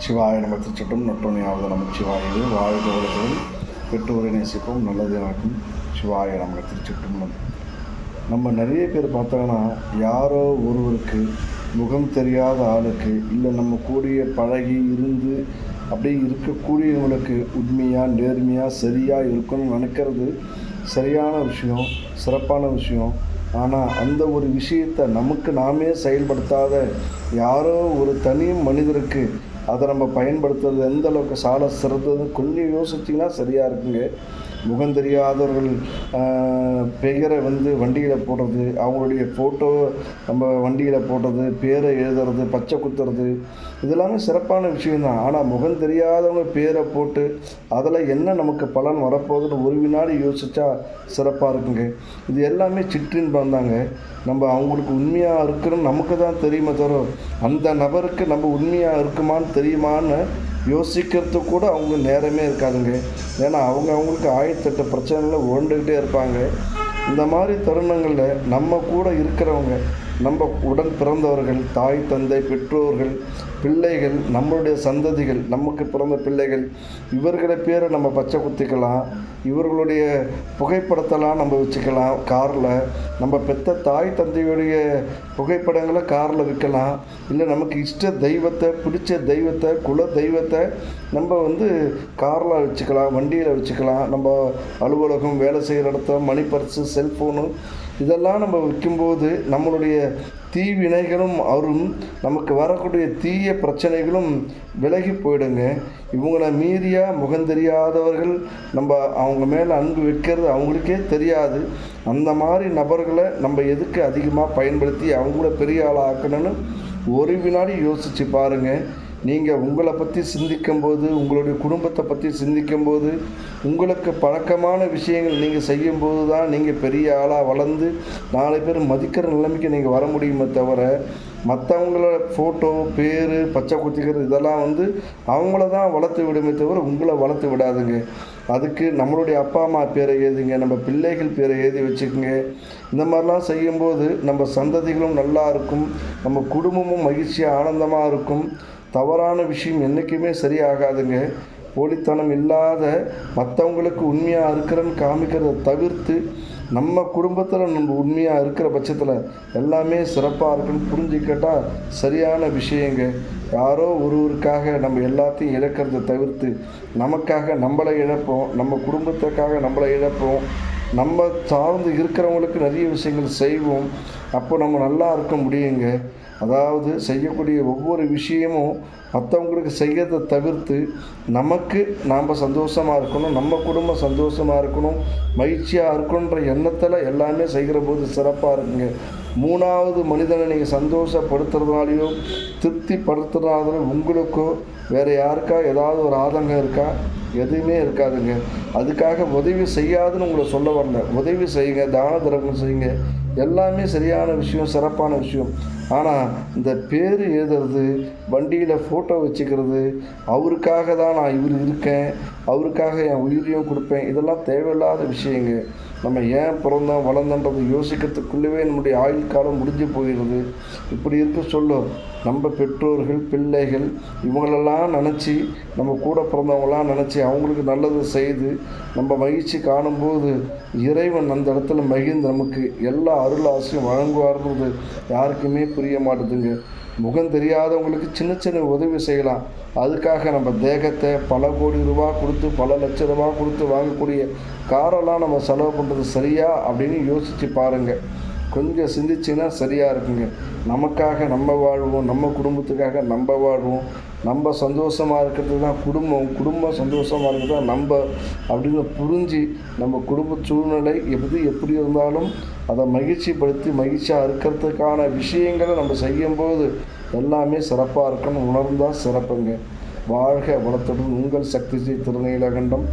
சிவாய நம திருச்சட்டும் நட்டுணையாவது நமக்கு சிவாயது வாழ்க பெற்றோரை நேசிப்போம். நல்லது நடக்கும். சிவாய நமக்கு திருச்சட்டும். நம்ம நிறைய பேர் பார்த்தோன்னா யாரோ ஒருவருக்கு முகம் தெரியாத ஆளுக்கு இல்லை நம்ம கூடிய பழகி இருந்து அப்படியே இருக்கக்கூடியவங்களுக்கு உண்மையாக நேர்மையாக சரியாக இருக்கணும்னு நினைக்கிறது சரியான விஷயம் சிறப்பான விஷயம். ஆனால் அந்த ஒரு விஷயத்தை நமக்கு நாமே செயல்படுத்தாத யாரோ ஒரு தனி மனிதருக்கு அதை நம்ம பயன்படுத்துறது எந்த அளவுக்கு சால சிறந்தது கொஞ்சம் யோசிச்சிங்கன்னா சரியாக இருக்குங்க. முகம் தெரியாதவர்கள் பெயரை வந்து வண்டியில் போடுறது அவங்களுடைய ஃபோட்டோ நம்ம வண்டியில் போடுறது பேரை எழுதுறது பச்சை குத்துறது இதெல்லாமே சிறப்பான விஷயம்தான். ஆனால் முகம் தெரியாதவங்க பேரை போட்டு அதில் என்ன நமக்கு பலன் வரப்போகுதுன்னு ஒரு வினாடி யோசிச்சா சிறப்பாக இருக்குங்க. இது எல்லாமே சிற்றின்பம் தாங்க நம்ம அவங்களுக்கு உண்மையாக இருக்குன்னு நமக்கு தான் தெரியுமே தவிர அந்த நபருக்கு நம்ம உண்மையாக இருக்குமான்னு தெரியுமான்னு யோசிக்கிறது கூட அவங்க நேரமே இருக்காதுங்க. ஏன்னா அவங்க அவங்களுக்கு ஆயிரத்தெட்டு பிரச்சனைகளை ஓண்டுக்கிட்டே இருப்பாங்க. இந்த மாதிரி தருணங்களில் நம்ம கூட இருக்கிறவங்க நம்ம உடன் பிறந்தவர்கள் தாய் தந்தை பெற்றோர்கள் பிள்ளைகள் நம்மளுடைய சந்ததிகள் நமக்கு பிறந்த பிள்ளைகள் இவர்களை பேரை நம்ம பச்சை குத்திக்கலாம் இவர்களுடைய புகைப்படத்தெல்லாம் நம்ம வச்சுக்கலாம் காரில். நம்ம பெத்த தாய் தந்தையுடைய புகைப்படங்களை காரில் விற்கலாம் இல்லை நமக்கு இஷ்ட தெய்வத்தை பிடிச்ச தெய்வத்தை குல தெய்வத்தை நம்ம வந்து காரில் வச்சுக்கலாம் வண்டியில் வச்சுக்கலாம். நம்ம அலுவலகம் வேலை செய்கிற இடத்த மணி பர்ஸு செல்ஃபோனு இதெல்லாம் நம்ம வைக்கும்போது நம்மளுடைய தீவினைகளும் அரும் நமக்கு வரக்கூடிய தீய பிரச்சனைகளும் விலகி போயிடுங்க. இவங்கள மீறியா முகம் தெரியாதவர்கள் நம்ம அவங்க மேலே அன்பு வைக்கிறது அவங்களுக்கே தெரியாது. அந்த மாதிரி நபர்களை நம்ம எதுக்கு அதிகமாக பயன்படுத்தி அவங்கள பெரிய ஆளாக ஒரு வினாடி யோசித்து பாருங்கள் நீங்கள் உங்களை பற்றி சிந்திக்கும்போது உங்களுடைய குடும்பத்தை பற்றி சிந்திக்கும்போது உங்களுக்கு பழக்கமான விஷயங்கள் நீங்கள் செய்யும்போது தான் நீங்கள் பெரிய ஆளாக வளர்ந்து நாலு பேர் மதிக்கிற நிலைமைக்கு நீங்கள் வர முடியுமே தவிர மற்றவங்களோட ஃபோட்டோ பேர் பச்சை குத்திக்கிறது இதெல்லாம் வந்து அவங்கள தான் வளர்த்து விடுமே தவிர உங்களை வளர்த்து விடாதுங்க. அதுக்கு நம்மளுடைய அப்பா அம்மா பேரை எழுதுங்க நம்ம பிள்ளைகள் பேரை எழுதி வச்சுக்கோங்க. இந்த மாதிரிலாம் செய்யும்போது நம்ம சந்ததிகளும் நல்லா இருக்கும் நம்ம குடும்பமும் மகிழ்ச்சியாக ஆனந்தமாக இருக்கும். தவறான விஷயம் என்றைக்குமே சரியாகாதுங்க. போலித்தனம் இல்லாத மற்றவங்களுக்கு உண்மையாக இருக்கிறன்னு காமிக்கிறத தவிர்த்து நம்ம குடும்பத்தில் நம்ம உண்மையாக இருக்கிற பட்சத்தில் எல்லாமே சிறப்பாக இருக்குன்னு புரிஞ்சுக்கிட்டால் சரியான விஷயங்க. யாரோ ஒருவருக்காக நம்ம எல்லாத்தையும் இழக்கிறத தவிர்த்து நமக்காக நம்மளை இழப்போம் நம்ம குடும்பத்துக்காக நம்மளை இழப்போம் நம்ம சார்ந்து இருக்கிறவங்களுக்கு நிறைய விஷயங்கள் செய்வோம். அப்போ நம்ம நல்லா இருக்க முடியுங்க. அதாவது செய்யக்கூடிய ஒவ்வொரு விஷயமும் மற்றவங்களுக்கு செய்யறதை தவிர்த்து நமக்கு நாம் சந்தோஷமாக இருக்கணும் நம்ம குடும்பம் சந்தோஷமாக இருக்கணும் மகிழ்ச்சியாக இருக்கணுன்ற எண்ணத்தில் எல்லாமே செய்கிற போது சிறப்பாக இருக்குங்க. மூணாவது மனிதனை நீங்கள் சந்தோஷப்படுத்துறதுனாலையோ திருப்திப்படுத்துறதுனால உங்களுக்கோ வேறு யாருக்கா ஏதாவது ஒரு ஆதங்கம் இருக்கா? எதுவுமே இருக்காதுங்க. அதுக்காக உதவி செய்யாதுன்னு உங்களை சொல்ல வரல உதவி செய்யுங்க தான தர்மம் செய்யுங்க. எல்லாமே சரியான விஷயம் சிறப்பான விஷயம். ஆனால் இந்த பேர் எழுதுறது வண்டியில் ஃபோட்டோ வச்சுக்கிறது அவருக்காக தான் நான் இவர் இருக்கேன் அவருக்காக என் உயிரையும் கொடுப்பேன் இதெல்லாம் தேவையில்லாத விஷயங்க. நம்ம ஏன் பிறந்தோம் வளர்ந்தோன்றது யோசிக்கிறதுக்குள்ளவே நம்முடைய ஆயுள் காலம் முடிஞ்சு போயிடுது இப்படி இருக்க சொல்லும். நம்ம பெற்றோர்கள் பிள்ளைகள் இவங்களெல்லாம் நினச்சி நம்ம கூட பிறந்தவங்களாம் நினச்சி அவங்களுக்கு நல்லது செய்து நம்ம மகிழ்ச்சி காணும்போது இறைவன் அந்த இடத்துல மகிழ்ந்து நமக்கு எல்லா அருளாசையும் வழங்குவார்ன்றது யாருக்குமே புரிய மாட்டுதுங்க. முகம் தெரியாதவங்களுக்கு சின்ன சின்ன உதவி செய்யலாம். அதுக்காக நம்ம தேகத்தை பல கோடி ரூபா கொடுத்து பல லட்ச ரூபா கொடுத்து வாங்கக்கூடிய காரெல்லாம் நம்ம செலவு பண்ணுறது சரியா அப்படின்னு யோசித்து பாருங்கள் கொஞ்சம் சிந்திச்சின்னா சரியாக இருக்குங்க. நமக்காக நம்ம வாழ்வோம் நம்ம குடும்பத்துக்காக நம்ம வாழ்வோம். நம்ம சந்தோஷமாக இருக்கிறது தான் குடும்பம் குடும்பம் சந்தோஷமாக இருக்கிறது தான் நம்ம அப்படின்னு புரிஞ்சு நம்ம குடும்ப சூழ்நிலை எது எப்படி இருந்தாலும் அதை மகிழ்ச்சிப்படுத்தி மகிழ்ச்சியாக இருக்கிறதுக்கான விஷயங்களை நம்ம செய்யும்போது எல்லாமே சிறப்பாக இருக்கணும். உணர்ந்தால் சிறப்புங்க. வாழ்க வளத்துடன். உங்கள் சக்தி ஸ்ரீ திருநீலகண்டம்.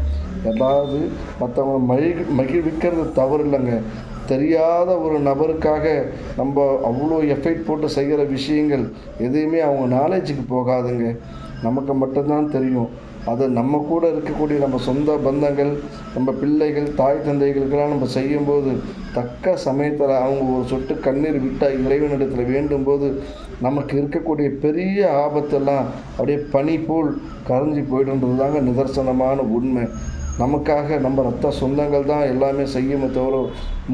அதாவது மற்றவங்க மகிழ் மகிழ்விக்கிறது தவறு இல்லைங்க. தெரியாத ஒரு நபருக்காக நம்ம அவ்வளோ எஃபெக்ட் போட்டு செய்கிற விஷயங்கள் எதையுமே அவங்க நாலேஜுக்கு போகாதுங்க. நமக்கு மட்டும்தான் தெரியும். அது நம்ம கூட இருக்கக்கூடிய நம்ம சொந்த பந்தங்கள் நம்ம பிள்ளைகள் தாய் தந்தைகளுக்கெல்லாம் நம்ம செய்யும்போது தக்க சமயத்தில் அவங்க ஒரு சொட்டு கண்ணீர் விட்டால் இறைவனிடத்தில் வேண்டும் போது நமக்கு இருக்கக்கூடிய பெரிய ஆபத்தெல்லாம் அப்படியே பனி போல் கரைஞ்சி போயிடுன்றது தாங்க நிதர்சனமான உண்மை. நமக்காக நம்ம ரத்த சொந்தங்கள் தான் எல்லாமே செய்யுமே தவிர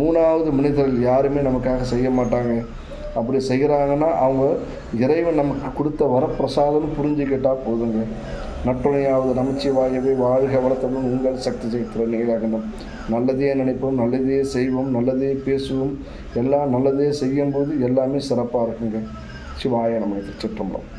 மூணாவது மனிதர்கள் யாருமே நமக்காக செய்ய மாட்டாங்க. அப்படி செய்கிறாங்கன்னா அவங்க இறைவன் நமக்கு கொடுத்த வரப்பிரசாதம்னு புரிஞ்சுக்கிட்டால் போதுங்க. நட்டுணையாவது நமச்சிவாயவே வாழ்க வளத்துடன் உங்கள் சக்தி சக்தி நீலாகண்டம். நல்லதே நினைப்போம் நல்லதே செய்வோம் நல்லதே பேசுவோம். எல்லாம் நல்லதே செய்யும்போது எல்லாமே சிறப்பாக இருக்குங்க. சிவாய நம்ம திருச்சிற்றம்பலம்